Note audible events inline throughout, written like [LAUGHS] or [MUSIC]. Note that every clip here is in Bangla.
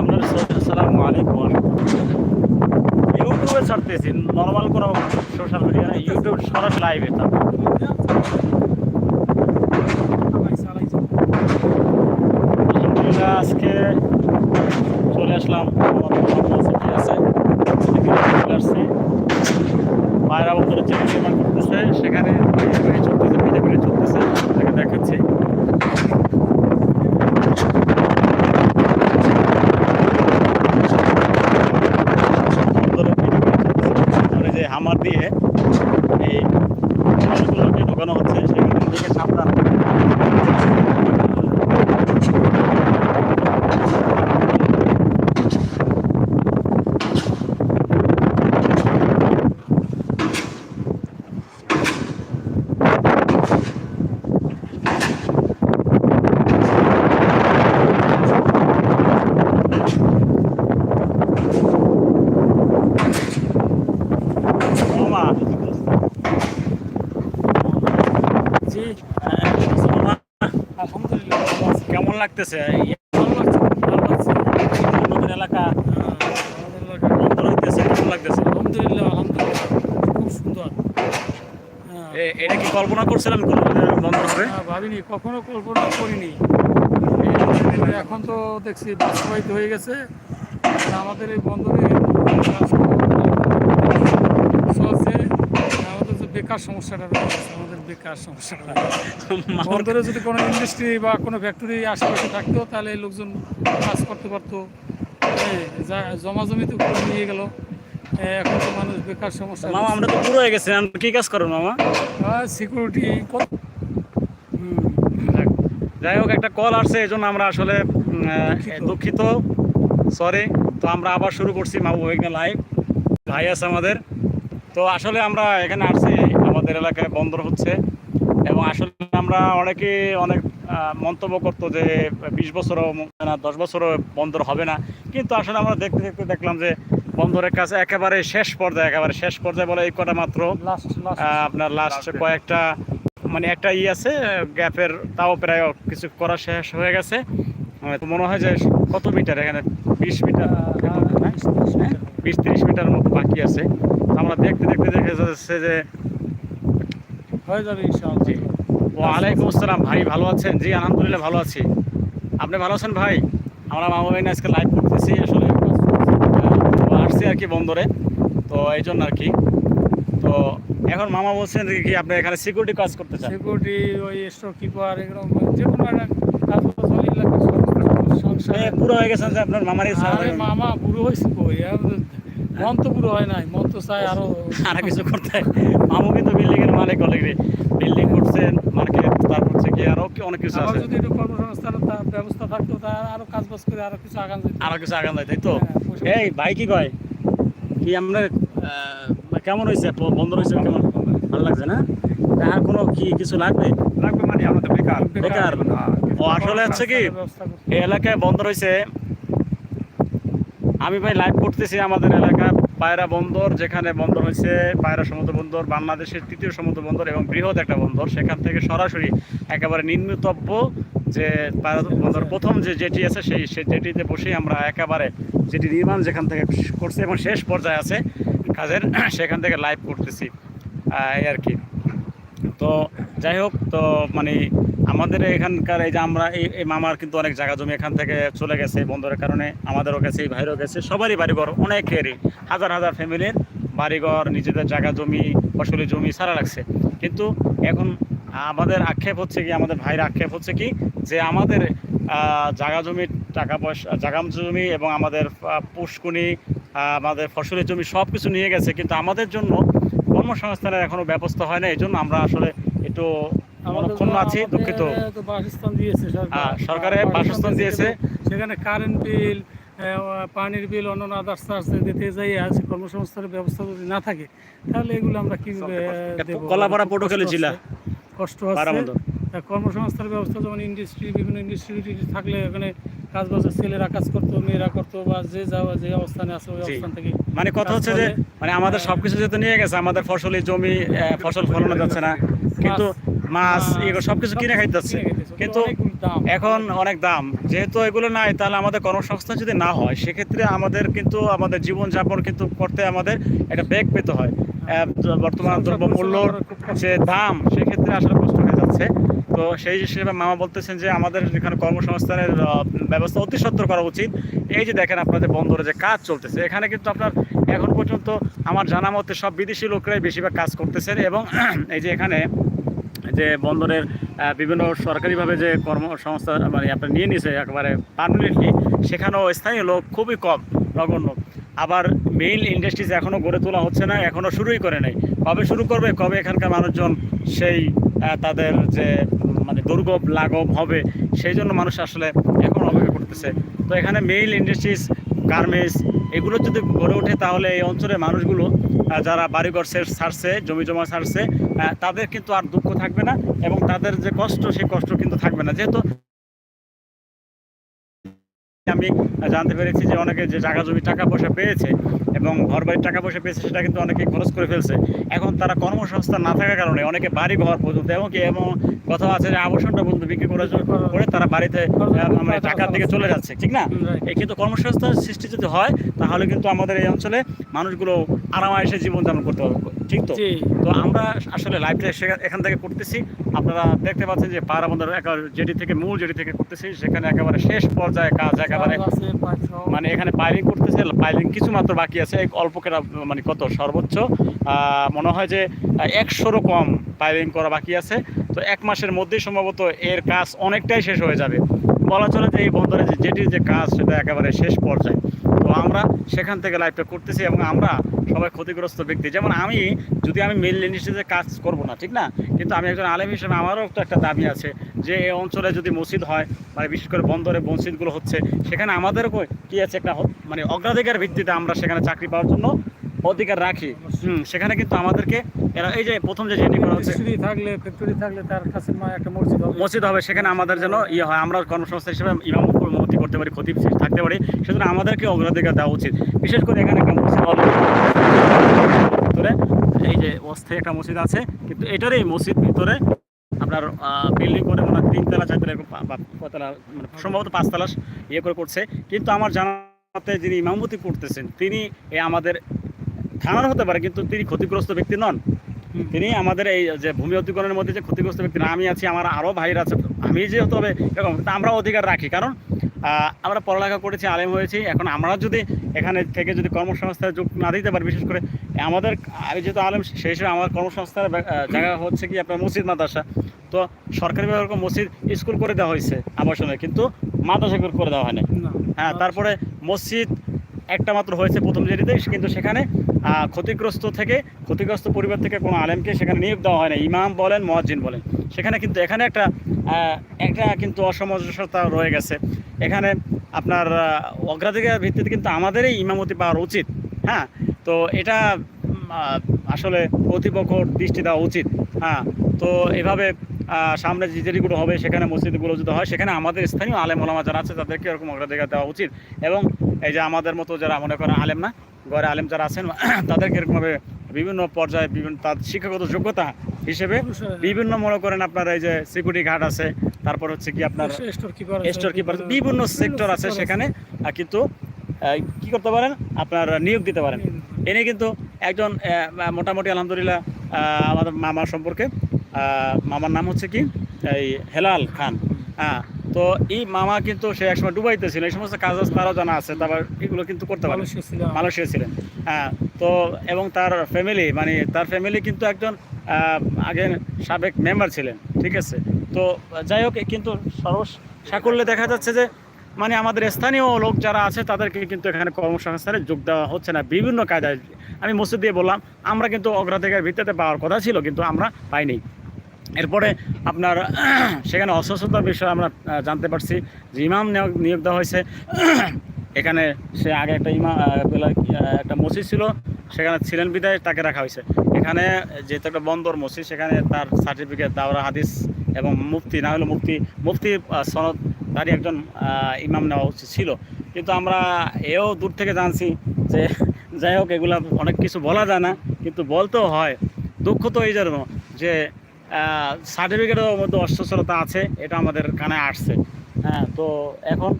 আপনার সালাম আলাইকুম। ইউটিউবে ছাড়তেছি নর্মাল কোনো সোশ্যাল মিডিয়া না ইউটিউব সরাসরি লাইভে তা আলহামদুলিল্লাহ আজকে চলে আসলাম আমাদের নর্মাল সিটি আছে সেখানে চলে আসছি পায়রা বন্দরের যে নির্মাণ করতেছে সেখানে পিঠে চলতেছে পিঠে পিঠে চলতেছে আপনাকে দেখাচ্ছি বন্দরের পিঠে পিঠে চলতেছে। তারপরে যে হামার দিয়ে এই মালগুলোকে ঢোকানো হচ্ছে সেখানে দিকে সাবধান মামা জি আলহামদুলিল্লাহ কেমন লাগতেছে? এই ভালো লাগছে ভালো লাগছে। নদীর এলাকা আমাদের এলাকায় বন্ধ হইতেছে কেমন লাগতেছে? আলহামদুলিল্লাহ আলহামদুলিল্লাহ খুব সুন্দর। হ্যাঁ এটা কি কল্পনা করছিলেন কোনো বন্ধ হবে? ভাবিনি কখনো কল্পনা করিনি। এখন তো দেখছি বাস্তবায়িত হয়ে গেছে। আমাদের এই বন্দরে কাজ চলছে আমাদের যে বেকার সমস্যাটা রয়েছে আমাদের বেকার সমস্যাটা। বন্দরে যদি কোনো ইন্ডাস্ট্রি বা কোনো ফ্যাক্টরি আশেপাশে থাকতো তাহলে লোকজন কাজ করতে পারতো। এই যা- জমা জমিতে করে নিয়ে গেল। এখন তো মানুষ বেকার সমস্যা মামা আমরা তো পুরো হয়ে গেছি কি কাজ করেন মামা? সিকিউরিটি যাই হোক একটা কল আসছে এই জন্য আমরা আসলে দুঃখিত। সরি তো আমরা আবার শুরু করছি মাহবুব এখানে লাইভ ভাই আছে আমাদের। তো আসলে আমরা এখানে আসছি আমাদের এলাকায় বন্দর হচ্ছে। এবং আসলে আমরা অনেকে অনেক মন্তব্য করতো যে বিশ বছরও না দশ বছরও বন্দর হবে না। কিন্তু আসলে আমরা দেখতে দেখতে দেখলাম যে বন্দরের কাছে একেবারে শেষ পর্যায়ে একেবারে শেষ পর্যায়ে বলে এই কটা মাত্র। আপনার লাস্ট কয়েকটা মানে একটা ই আছে গ্যাপের তাও প্রায় কিছু করা শেষ হয়ে গেছে। মনে হয় যে কত মিটার এখানে? বিশ মিটার। হ্যাঁ? বিশ তিরিশ মিটার মতো বাকি আছে। আমরা দেখতে দেখতে দেখে যাচ্ছে যে হয়ে যাবে ইনশাআল্লাহ। ওয়ালাইকুম আসসালাম। ভাই ভালো আছেন? জি আলহামদুলিল্লাহ ভালো আছি। আপনি ভালো আছেন ভাই? আমরা মামা ভাই আজকে লাইভ করতেছি। আসলে আসছি আর কি বন্দরে। তো এই জন্য আর কি। তো এখন মামা বলছেন যে কি আপনি এখানে সিকিউরিটি কাজ করতে চান? সিকিউরিটি ওই স্টোর কিপার এগুলো যে কোনো একটা কাজ এ, পুরো হয়ে গেছেন আপনার মামারই মামা বুড়ো হয়েছে মন তো হয় নাই মন তো চাই আরও [LAUGHS] আর কিছু করতে মামু কিন্তু বিল্ডিং এর মালিক অলরেডি বিল্ডিং করছেন মার্কেট তারপর হচ্ছে কি আরও কি অনেক কিছু আবার আছে। যদি একটু কর্মসংস্থানের ব্যবস্থা থাকতো তা আরও কাজ বাজ করে আরও কিছু আগান যেত আরও কিছু আগান যায় তাই তো? হ্যাঁ, এই ভাই কি কয়? কি আহ, কেমন হয়েছে বন্ধ হয়েছে কেমন? ভালো লাগছে না? আর কোনো কি কিছু লাগবে? লাগবে মানে আমরা তো বেকার। বেকার। ও আসলে হচ্ছে কি এই এলাকায় বন্ধ রয়েছে আমি ভাই লাইভ করতেছি আমাদের এলাকা পায়রা বন্দর, যেখানে বন্দর হয়েছে পায়রা সমুদ্র বন্দর, বাংলাদেশের তৃতীয় সমুদ্র বন্দর এবং বৃহৎ একটা বন্দর। সেখান থেকে সরাসরি একেবারে নিম্নতব্য যে পায়রা বন্দর, প্রথম যে জেটি আছে সেই সেই জেটিতে বসেই আমরা একেবারে যেটি নির্মাণ যেখান থেকে করছে এবং শেষ পর্যায়ে আছে কাজের, সেখান থেকে লাইভ করতেছি এই আর কি। তো যাই হোক, তো মানে আমাদের এখানকার এই যে আমরা এই মামার কিন্তু অনেক জায়গা জমি এখান থেকে চলে গেছে বন্দরের কারণে। আমাদেরও গেছে, এই ভাইরও গেছে, সবারই বাড়িঘর, অনেকেরই। হাজার হাজার ফ্যামিলির বাড়িঘর, নিজেদের জায়গা জমি, ফসলি জমি, সারা লাগছে। কিন্তু এখন আমাদের আক্ষেপ হচ্ছে কি, আমাদের ভাইয়ের আক্ষেপ হচ্ছে কি, যে আমাদের জায়গা জমি, টাকা পয়সা জায়গা জমি এবং আমাদের পুষ্কুনি আমাদের ফসলের জমি সব কিছু নিয়ে গেছে। কিন্তু আমাদের জন্য কর্মসংস্থানের এখনও ব্যবস্থা হয় না এই জন্য আমরা আসলে একটু তো- আছি আমাদের দুঃখিত। বাসস্থান দিয়েছে সরকার। হ্যাঁ, সরকারে বাসস্থান দিয়েছে। সেখানে কারেন্ট বিল পানির বিল অন্যান্য আদার্স চার্জ দিতে যাই আছে কর্মসংস্থানের ব্যবস্থা যদি না থাকে তাহলে এগুলো আমরা কীভাবে দেবো? কলাপাড়া পটুয়াখালী কষ্ট জেলা। আছে, কষ্ট আছে। তা কর্মসংস্থানের ব্যবস্থা যেমন ইন্ডাস্ট্রি বিভিন্ন ইন্ডাস্ট্রি থাকলে ওখানে কাজ ছেলেরা কাজ করতো মেয়েরা করতো বা যে যাওয়া যে অবস্থানে আছে ওই অবস্থান থেকে মানে কথা হচ্ছে যে মানে আমাদের সবকিছু যেহেতু নিয়ে গেছে আমাদের ফসলি জমি ফসল ফলানো যাচ্ছে না। কিন্তু মাছ এগুলো সবকিছু কিনে খাইতে যাচ্ছে। কিন্তু এখন অনেক দাম। যেহেতু এগুলো নাই তাহলে আমাদের কর্মসংস্থান যদি না হয় সেক্ষেত্রে আমাদের কিন্তু আমাদের জীবনযাপন কিন্তু করতে আমাদের একটা বেগ পেতে হয়। বর্তমান সংসার দ্রব্যমূল্যর। যে দাম সেক্ষেত্রে আসলে কষ্ট হয়ে যাচ্ছে। তো সেই হিসেবে মামা বলতেছেন যে আমাদের এখানে কর্মসংস্থানের ব্যবস্থা অতি সত্তর করা উচিত। এই যে দেখেন আপনাদের বন্দরে যে কাজ চলতেছে, এখানে কিন্তু আপনার এখন পর্যন্ত আমার জানা মতে সব বিদেশি লোকরাই বেশিরভাগ কাজ করতেছেন এবং [CLEARS THROAT] এই যে এখানে যে বন্দরের বিভিন্ন সরকারিভাবে যে কর্মসংস্থা মানে আপনার নিয়ে নিছে একেবারে পারমানেন্টলি সেখানেও স্থানীয় লোক খুবই কম, নগণ্য। আবার মেইন ইন্ডাস্ট্রিজ এখনও গড়ে তোলা হচ্ছে না এখনও শুরুই করে নাই। কবে শুরু করবে, কবে এখানকার মানুষজন সেই তাদের যে মানে দুর্গব লাঘব হবে। সেই জন্য মানুষ আসলে এখন অপেক্ষা করতেছে। তো এখানে মেইল ইন্ডাস্ট্রিজ গার্মেন্টস এগুলো যদি গড়ে ওঠে তাহলে এই অঞ্চলের মানুষগুলো যারা বাড়িঘর সারছে, জমি জমা সারছে তাদের কিন্তু আর দুঃখ থাকবে না এবং তাদের যে কষ্ট, সেই কষ্ট কিন্তু থাকবে না। যেহেতু আমি জানতে পেরেছি যে অনেকে যে জায়গা জমি টাকা পয়সা পেয়েছে এবং ঘর বাড়ির টাকা পয়সা পেয়েছে সেটা কিন্তু অনেকে খরচ করে ফেলছে। এখন তারা কর্মসংস্থান না থাকার কারণে অনেকে বাড়ি ঘর পর্যন্ত এবং কি এবং কথা আছে যে আবাসনটা পর্যন্ত বিক্রি করে করে তারা বাড়িতে মানে টাকার দিকে চলে যাচ্ছে ঠিক না? এই কিন্তু কর্মসংস্থান সৃষ্টি যদি হয় তাহলে কিন্তু আমাদের এই অঞ্চলে মানুষগুলো আরামায়েসে জীবনযাপন করতে পারবে ঠিক তো? তো আমরা আসলে লাইভটা এখান থেকে করতেছি। আপনারা দেখতে পাচ্ছেন যে পাহাড় বন্দর একেবারে জেডি থেকে মূল জেডি থেকে করতেছি সেখানে একেবারে শেষ পর্যায়ে কাজ একেবারে। মানে এখানে পাইলিং করতেছে পাইলিং কিছু মাত্র বাকি আছে অল্প কেটা মানে কত সর্বোচ্চ মনে হয় যে একশোরও কম পাইলিং করা বাকি আছে। তো এক মাসের মধ্যেই সম্ভবত এর কাজ অনেকটাই শেষ হয়ে যাবে। বলা চলে যে এই বন্দরে যে জেটির যে কাজ সেটা একেবারে শেষ পর্যায়ে। তো আমরা সেখান থেকে লাইভটা করতেছি এবং আমরা সবাই ক্ষতিগ্রস্ত ব্যক্তি। যেমন আমি যদি আমি মেল ইন্ডাস্ট্রিতে কাজ করব না ঠিক না? কিন্তু আমি একজন আলেম হিসেবে আমারও তো একটা দাবি আছে যে এই অঞ্চলে যদি মসজিদ হয় মানে বিশেষ করে বন্দরে মসজিদগুলো হচ্ছে সেখানে আমাদেরও কি আছে একটা মানে অগ্রাধিকার ভিত্তিতে আমরা সেখানে চাকরি পাওয়ার জন্য অধিকার রাখি। হুম সেখানে কিন্তু আমাদেরকে এরা এই যে প্রথম যে জেটি করা হচ্ছে থাকলে ফ্যাক্টরি থাকলে তার কাছে একটা মসজিদ হবে। মসজিদ হবে সেখানে আমাদের যেন ইয়ে হয়। আমরা কর্মসংস্থা হিসেবে ইমাম মতি করতে পারি ক্ষতি থাকতে পারে সেজন্য আমাদেরকে অগ্রাধিকার দেওয়া উচিত। বিশেষ করে এখানে একটা মসজিদ ভিতরে এই যে অস্থায়ী একটা মসজিদ আছে কিন্তু এটার এই মসজিদ ভিতরে আপনার বিল্ডিং করে মনে তিনতলা চারতলা কতলা মানে সম্ভবত পাঁচতলা ইয়ে করে করছে। কিন্তু আমার জানাতে যিনি ইমামতি করতেছেন তিনি এই আমাদের থানার হতে পারে কিন্তু তিনি ক্ষতিগ্রস্ত ব্যক্তি নন। তিনি আমাদের এই যে ভূমি অধিগ্রহণের মধ্যে যে ক্ষতিগ্রস্ত ব্যক্তি না আমি আছি আমার আরও ভাইরা আছে আমি যেহেতু হবে এরকম আমরা অধিকার রাখি। কারণ আমরা পড়ালেখা করেছি আলেম হয়েছি। এখন আমরা যদি এখানে থেকে যদি কর্মসংস্থায় যোগ না দিতে পারি বিশেষ করে আমাদের আমি যেহেতু আলেম সেই হিসেবে আমার কর্মসংস্থার জায়গা হচ্ছে কি আপনার মসজিদ মাদ্রাসা। তো সরকারিভাবে এরকম মসজিদ স্কুল করে দেওয়া হয়েছে আবাসনে কিন্তু মাদ্রাসা করে দেওয়া হয় না না হ্যাঁ তারপরে মসজিদ একটা মাত্র হয়েছে প্রথম জেরিতে কিন্তু সেখানে ক্ষতিগ্রস্ত থেকে ক্ষতিগ্রস্ত পরিবার থেকে কোনো আলেমকে সেখানে নিয়োগ দেওয়া হয় না ইমাম বলেন মহাজিন বলেন। সেখানে কিন্তু এখানে একটা একটা কিন্তু অসামঞ্জস্যতা রয়ে গেছে। এখানে আপনার অগ্রাধিকার ভিত্তিতে কিন্তু আমাদেরই ইমামতি পাওয়ার উচিত হ্যাঁ? তো এটা আসলে কর্তৃপক্ষ দৃষ্টি দেওয়া উচিত হ্যাঁ? তো এভাবে সামনে যে জেরিগুলো হবে, সেখানে মসজিদগুলো যদি হয়, সেখানে আমাদের স্থানীয় আলেম ওলামা যারা আছে, তাদেরকে এরকম অগ্রাধিকার দেওয়া উচিত। এবং এই যে আমাদের মতো যারা মনে করেন আলেম না, ঘরে আলেম যারা আছেন, তাদেরকে এরকমভাবে বিভিন্ন পর্যায়ে বিভিন্ন তার শিক্ষাগত যোগ্যতা হিসেবে বিভিন্ন মনে করেন আপনার এই যে সিকিউরিটি গার্ড আছে তারপর হচ্ছে কি আপনার স্টোর কিপার বিভিন্ন সেক্টর আছে সেখানে। কিন্তু কি করতে পারেন? আপনার নিয়োগ দিতে পারেন। এনে কিন্তু একজন মোটামুটি আলহামদুলিল্লাহ আমাদের মামার সম্পর্কে মামার নাম হচ্ছে কি? এই হেলাল খান। হ্যাঁ তো এই মামা কিন্তু সে একসময় দুবাইতে ছিল। এই সমস্ত কাজ তারও জানা আছে তারপর এগুলো কিন্তু করতে পারে মালয়েশিয়া ছিলেন। হ্যাঁ তো এবং তার ফ্যামিলি মানে তার ফ্যামিলি কিন্তু একজন আগে সাবেক মেম্বার ছিলেন ঠিক আছে? তো যাই হোক কিন্তু সর্ব সাকল্যে দেখা যাচ্ছে যে মানে আমাদের স্থানীয় লোক যারা আছে তাদেরকে কিন্তু এখানে কর্মসংস্থানে যোগ দেওয়া হচ্ছে না বিভিন্ন কায়দায়। আমি মসজিদ দিয়ে বললাম আমরা কিন্তু অগ্রাধিকার ভিত্তিতে পাওয়ার কথা ছিল কিন্তু আমরা পাইনি। এরপরে আপনার [CLEARS THROAT] সেখানে অস্বচ্ছতার বিষয়ে আমরা জানতে পারছি যে ইমাম নিয়োগ নিয়োগ দেওয়া হয়েছে। [CLEARS THROAT] এখানে সে আগে একটা ইমা আহ, বেলা- আহ, একটা মসজিদ ছিল সেখানে ছিলেন বিদায় তাকে রাখা হয়েছে। এখানে যেহেতু একটা বন্দর মসজিদ, সেখানে তার সার্টিফিকেট দাওরা, হাদিস এবং মুফতি, না হলে মুফতি মুফতি সনদ তারই একজন ইমাম নেওয়া উচিত ছিল। কিন্তু আমরা এও দূর থেকে জানছি যে, যাই হোক, এগুলা অনেক কিছু বলা যায় না, কিন্তু বলতেও হয়। দুঃখ তো এই জন্য যে সার্টিফিকেটের মধ্যে অস্বচ্ছলতা আছে, এটা আমাদের কানে আসছে। হ্যাঁ তো এখন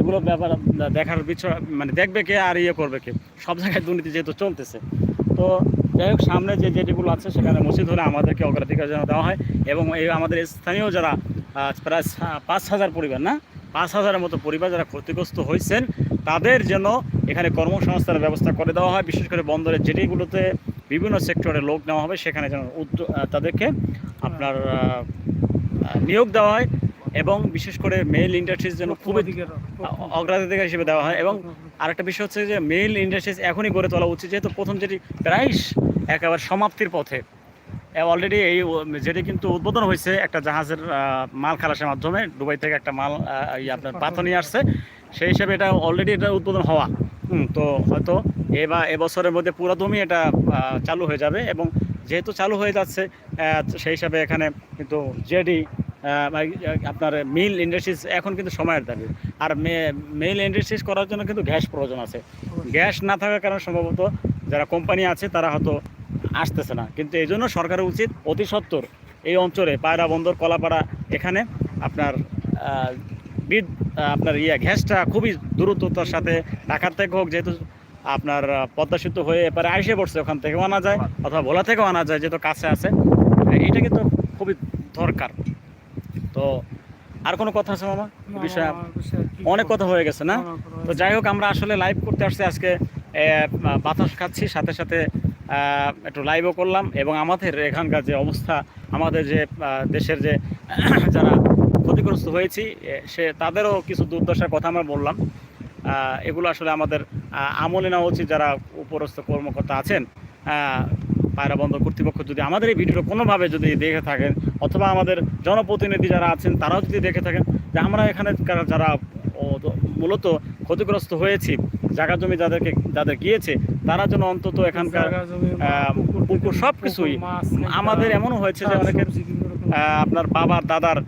এগুলো ব্যাপার দেখার বিষয় মানে দেখবে কে আর ইয়ে করবে কে? সব জায়গায় দুর্নীতি যেহেতু চলতেছে। তো যাই হোক, সামনে যে যেটিগুলো আছে, সেখানে মসজিদ হলে আমাদেরকে অগ্রাধিকার যেন দেওয়া হয় এবং এই আমাদের স্থানীয় যারা প্রায় পাঁচ হাজার পরিবার, না? পাঁচ হাজারের মতো পরিবার যারা ক্ষতিগ্রস্ত হয়েছেন, তাদের জন্য এখানে কর্মসংস্থানের ব্যবস্থা করে দেওয়া হয়। বিশেষ করে বন্দরের জেটিগুলোতে বিভিন্ন সেক্টরে লোক নেওয়া হবে, সেখানে যেন তাদেরকে আপনার নিয়োগ দেওয়া হয়। এবং বিশেষ করে মেল ইন্ডাস্ট্রিজ যেন খুবই অগ্রাধিকার হিসেবে দেওয়া হয় এবং আরেকটা বিষয় হচ্ছে যে মেল ইন্ডাস্ট্রিজ এখনই গড়ে তোলা উচিত যেহেতু প্রথম যেটি প্রায় একেবারে সমাপ্তির পথে। অলরেডি এই যেটি কিন্তু উদ্বোধন হয়েছে একটা জাহাজের মাল খালাসের মাধ্যমে। দুবাই থেকে একটা মাল আপনার পাথর নিয়ে আসছে। সেই হিসাবে এটা অলরেডি এটা উদ্বোধন হওয়া। হুম, তো হয়তো এবার এবছরের মধ্যে পুরোদমই এটা চালু হয়ে যাবে এবং যেহেতু চালু হয়ে যাচ্ছে সেই হিসাবে এখানে কিন্তু জেডি আপনার মিল ইন্ডাস্ট্রিজ এখন কিন্তু সময়ের দাবি। আর মেল ইন্ডাস্ট্রিজ করার জন্য কিন্তু গ্যাস প্রয়োজন আছে। গ্যাস না থাকার কারণে সম্ভবত যারা কোম্পানি আছে তারা হয়তো আসতেছে না। কিন্তু এই জন্য সরকারের উচিত অতি সত্বর এই অঞ্চলে পায়রা বন্দর কলাপাড়া এখানে আপনার বিদ আপনার ইয়ে গ্যাসটা খুবই দ্রুততার সাথে ঢাকার থেকে হোক যেহেতু আপনার পদ্মা সেতু হয়ে এপারে আইসে পড়ছে ওখান থেকেও আনা যায় অথবা ভোলা থেকেও আনা যায় যেহেতু কাছে আছে। এটা কিন্তু খুবই দরকার। তো আর কোনো কথা আছে মামা? বিষয়ে অনেক কথা হয়ে গেছে না? তো যাই হোক আমরা আসলে লাইভ করতে আসছি আজকে বাতাস খাচ্ছি সাথে সাথে একটু লাইভও করলাম এবং আমাদের এখানকার যে অবস্থা আমাদের যে দেশের যে [CLEARS THROAT] যারা ক্ষতিগ্রস্ত হয়েছি সে তাদেরও কিছু দুর্দশার কথা আমরা বললাম। এগুলো আসলে আমাদের আমলে নেওয়া উচিত যারা উপরস্থ কর্মকর্তা আছেন। পায়রা বন্দর কর্তৃপক্ষ যদি আমাদের এই ভিডিওটা কোনোভাবে যদি দেখে থাকেন অথবা আমাদের জনপ্রতিনিধি যারা আছেন তারাও যদি দেখে থাকেন যে আমরা এখানে যারা মূলত ক্ষতিগ্রস্ত হয়েছি জায়গা জমি যাদেরকে যাদের গিয়েছে তারা যেন অন্তত এখানকার পুকুর সব কিছুই আমাদের এমনও হয়েছে যে অনেকের আপনার বাবার দাদার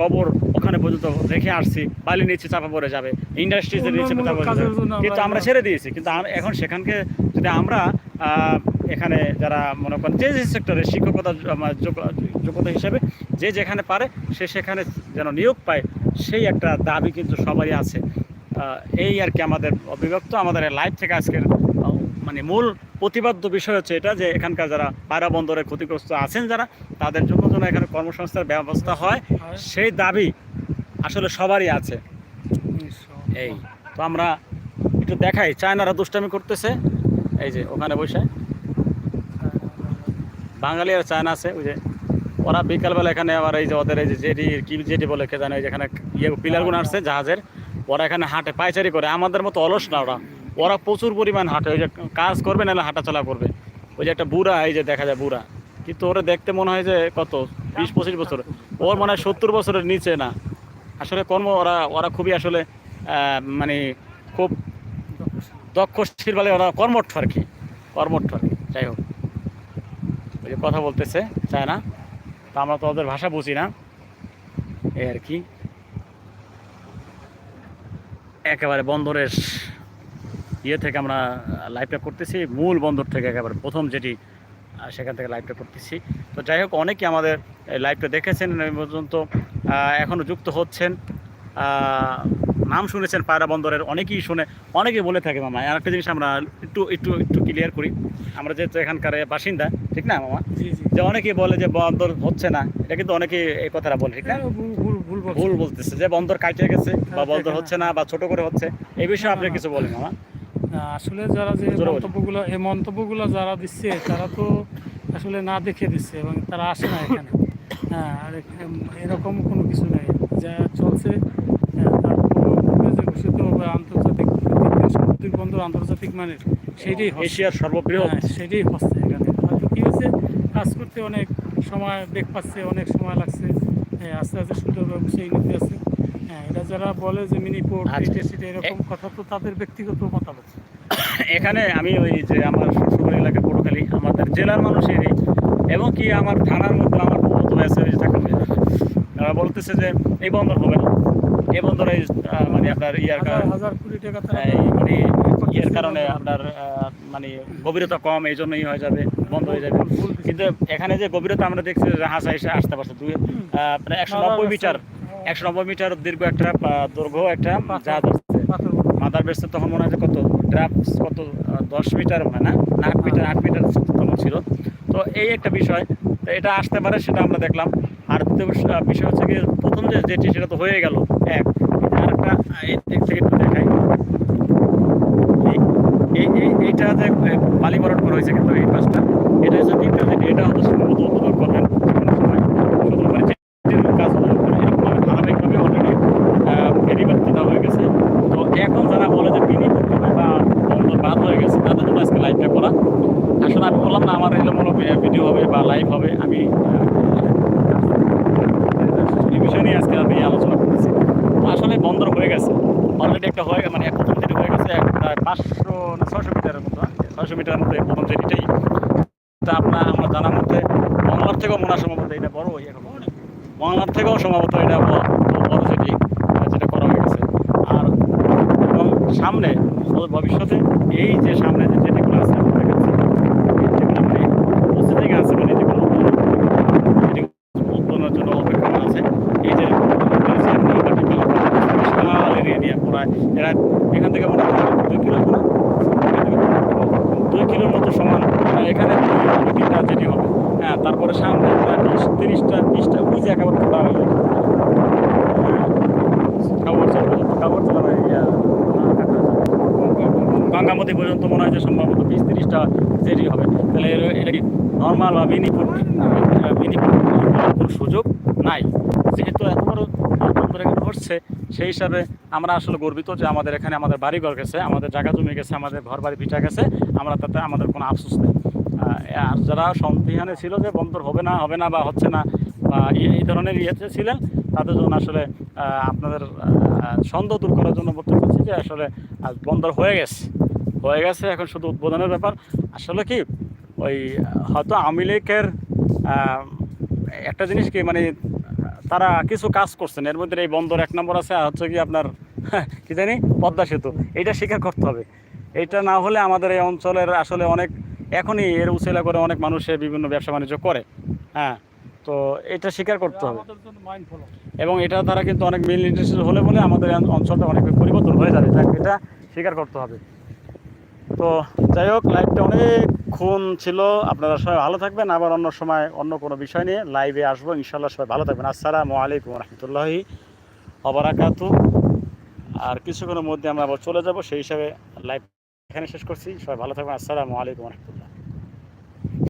কবর ওখানে পর্যন্ত রেখে আসছি বালি নিচে চাপা পড়ে যাবে ইন্ডাস্ট্রিজের নিচে চাপা পড়ে যাবে। কিন্তু আমরা ছেড়ে দিয়েছি। কিন্তু এখন সেখানকে যদি আমরা এখানে যারা মনে করেন যে যে সেক্টরে শিক্ষকতা যোগ্যতা হিসেবে যে যেখানে পারে সে সেখানে যেন নিয়োগ পায় সেই একটা দাবি কিন্তু সবারই আছে। এই আর কি আমাদের অবিভক্ত আমাদের লাইভ থেকে আজকের মানে মূল প্রতিবাদ্য বিষয় হচ্ছে এটা যে এখানকার যারা পায়রা বন্দরে ক্ষতিগ্রস্ত আছেন যারা তাদের জন্য যেন এখানে কর্মসংস্থার ব্যবস্থা হয় সেই দাবি আসলে সবারই আছে। এই তো আমরা একটু দেখাই চায়নারা দুষ্টামি করতেছে এই যে ওখানে বসে। বাঙালি আর চায়না আছে, ওই যে ওরা বিকালবেলা এখানে আবার এই যে ওদের এই যে জেডি, কি জেডি বলে কে জানে এই যেখানে ইয়ে পিলারগুলো আসছে জাহাজের, ওরা এখানে হাটে পাইচারি করে, আমাদের মতো অলস না ওরা। ওরা প্রচুর পরিমাণ হাঁটে, ওই যে কাজ করবে, নাহলে হাঁটাচলা করবে। ওই যে একটা বুড়া, এই যে দেখা যায় বুড়া। কিন্তু ওরা দেখতে মনে হয় যে কত, বিশ, পঁচিশ বছর। ওর মনে হয় সত্তর বছরের নিচে না। আসলে কর্ম, ওরা ওরা খুবই আসলে মানে খুব দক্ষশীল বলে ওরা কর্মঠ আর কি। কর্মঠ আর কি, যাই হোক। ওই যে কথা বলতেছে চায় না। তা আমরা তো ওদের ভাষা বুঝি না। এই আর কি। একেবারে বন্দরের ইয়ে থেকে আমরা লাইভটা করতেছি মূল বন্দর থেকে একেবারে প্রথম যেটি সেখান থেকে লাইভটা করতেছি। তো যাই হোক অনেকে আমাদের লাইভটা দেখেছেন পর্যন্ত আহ, এখনও যুক্ত হচ্ছেন। নাম শুনেছেন পায়রা বন্দরের অনেকেই শুনে অনেকেই বলে থাকে মামা। আর একটা জিনিস আমরা একটু একটু একটু ক্লিয়ার করি। আমরা যেহেতু এখানকার বাসিন্দা ঠিক না মামা? যে অনেকেই বলে যে বন্দর হচ্ছে না এটা কিন্তু অনেকেই এই কথাটা বলে ঠিক না? হ্যাঁ, ভুল ভুল ভুল ভুল বলতেছে যে বন্দর কাটিয়ে গেছে বা বন্দর হচ্ছে না বা ছোট করে হচ্ছে এই বিষয়ে আপনি কিছু বলেন মামা। আসলে যারা যে মন্তব্যগুলো এই মন্তব্যগুলো যারা দিচ্ছে তারা তো আসলে না দেখে দিচ্ছে এবং তারা আসে না এখানে। হ্যাঁ আর এরকম কোনো কিছু নেই। যা চলছে হ্যাঁ, তার পূর্বে যে ঘোষিত হবে আন্তর্জাতিক ভিত্তিক সামুদ্রিক বন্দর আন্তর্জাতিক মানের হচ্ছে। এশিয়ার সর্ববৃহৎ। হ্যাঁ, সেটাই হচ্ছে এখানে। হয়তো কি হয়েছে কাজ করতে অনেক সময় বেগ পাচ্ছে অনেক সময় লাগছে। হ্যাঁ, আস্তে আস্তে সুন্দরভাবে গুছিয়ে নিতে আছে। হ্যাঁ এটা যারা বলে যে মিনিপোর্ট আচ্ছা। এটা সেটা এরকম কথা তো তাদের ব্যক্তিগত মতামত? এখানে আমি ওই যে আমার শ্বশুরবাড়ি এলাকা পটুখালী আমাদের জেলার মানুষেরই এবং কি আমার থানার মধ্যে আমার মতো আছে ওই থাকা বলতেছে যে এই বন্দর হবে না। এই বন্দরে মানে আপনার ইয়ার এই মানে ইয়ের কারণে আপনার মানে গভীরতা কম এই জন্যই হয়ে যাবে বন্ধ হয়ে যাবে। কিন্তু এখানে যে গভীরতা আমরা দেখছি যে এসে আসতে পারছে। দুই আহ, একশো নব্বই মিটার একশো নব্বই মিটার দীর্ঘ একটা দৈর্ঘ্য একটা জাহাজ মাদার বেসে তখন মনে হয় কত ড্রাফ কত দশ মিটার হয় না? আট মিটার আট মিটার তখন ছিল। তো এই একটা বিষয় এটা আসতে পারে সেটা আমরা দেখলাম। আর দ্বিতীয় বিষয় হচ্ছে কি প্রথম যে যেটি সেটা তো হয়ে গেল। এক। আর একটা থেকে একটু দেখাই। এই- এই এই- এইটা যে আহ, বালি ভরাট করা হয়েছে কিন্তু এই পাশটা এটা যেটি এটা সম্ভবত উদ্বোধন করবেন মানে মিনি আসলে আমি বললাম না আমার এলোমেলো ভিডিও হবে বা লাইভ হবে আমি আহ, এই বিষয় নিয়ে আজকে আমি আলোচনা করতেছি তো আসলে বন্দর হয়ে গেছে অলরেডি একটা হয়ে মানে এক প্রথম যেটি হয়ে গেছে এক প্রায় পাঁচশো না ছয়শো মিটারের মতো ছয়শো মিটারের মতো এই প্রথম যেটিটাই তা আপনার আমার জানার মধ্যে বাংলার থেকেও মনে হয় সম্ভবত এটা বড় হয়ে এখন বাংলার থেকেও সম্ভবত এটা বড় যেটি করা হয়ে গেছে। আর এবং সামনে ভবিষ্যতে এই যে সামনে যে যেগুলো আছে মানে মানে অপেক্ষমান আছে, এই যে এরা এখান থেকে মনে হয় দুই কিলো করে দুই কিলোর মতো সমান আহ, এখানে দুই তিনটা যেটি হবে হ্যাঁ তারপরে সামনে প্রায় বিশ তিরিশটা বিশটা ওই যে একেবারে খোলা হয়ে যাবে কাপড় চলা কাপড় চলা গঙ্গামতি পর্যন্ত মনে হয় যে সম্ভবত বিশ তিরিশটা জেরি হবে তাহলে এর- এটা কি নর্মাল বা মিনি মিনি সুযোগ নাই। যেহেতু এত বড় এখানে সেই হিসাবে আমরা আসলে গর্বিত যে আমাদের এখানে আমাদের বাড়িঘর গেছে, আমাদের জায়গা জমি গেছে, আমাদের ঘর বাড়ি ভিটা গেছে, আমরা তাতে আমাদের কোনো আফসোস নেই। আর যারা সন্দিহানে ছিল যে বন্দর হবে না হবে না বা হচ্ছে না, বা এই ধরনের ইয়েতে ছিলেন, তাদের জন্য আসলে আপনাদের সন্দেহ দূর করার জন্য বলতে চাচ্ছি যে আসলে বন্দর হয়ে গেছে। হয়ে গেছে এখন শুধু উদ্বোধনের ব্যাপার। আসলে কি ওই হয়তো আওয়ামী লীগের একটা জিনিস কি মানে তারা কিছু কাজ করছেন এর মধ্যে এই বন্দর এক নম্বর আছে আর হচ্ছে কি আপনার [LAUGHS] কি জানি পদ্মা সেতু এইটা স্বীকার করতে হবে। এইটা না হলে আমাদের এই অঞ্চলের আসলে অনেক এখনই এর উচেলা করে অনেক মানুষে বিভিন্ন ব্যবসা বাণিজ্য করে হ্যাঁ তো এটা স্বীকার করতে হবে। এবং এটা তারা কিন্তু অনেক মিল ইন্ডাস্ট্রি হলে বলে আমাদের অঞ্চলটা অনেক পরিবর্তন হয়ে যাবে যাক এটা স্বীকার করতে হবে। তো যাই হোক লাইভটা অনেকক্ষণ ছিল। আপনারা সবাই ভালো থাকবেন। আবার অন্য সময় অন্য কোনো বিষয় নিয়ে লাইভে আসব। ইনশাল্লাহ সবাই ভালো থাকবেন। আসসালামু আলাইকুম রহমতুল্লাহি অবরাকাত আর কিছুক্ষণের মধ্যে আমরা আবার চলে যাব। সেই হিসাবে লাইভ এখানে শেষ করছি। সবাই ভালো থাকবেন। আসসালামু আলাইকুম রহমতুল্লাহ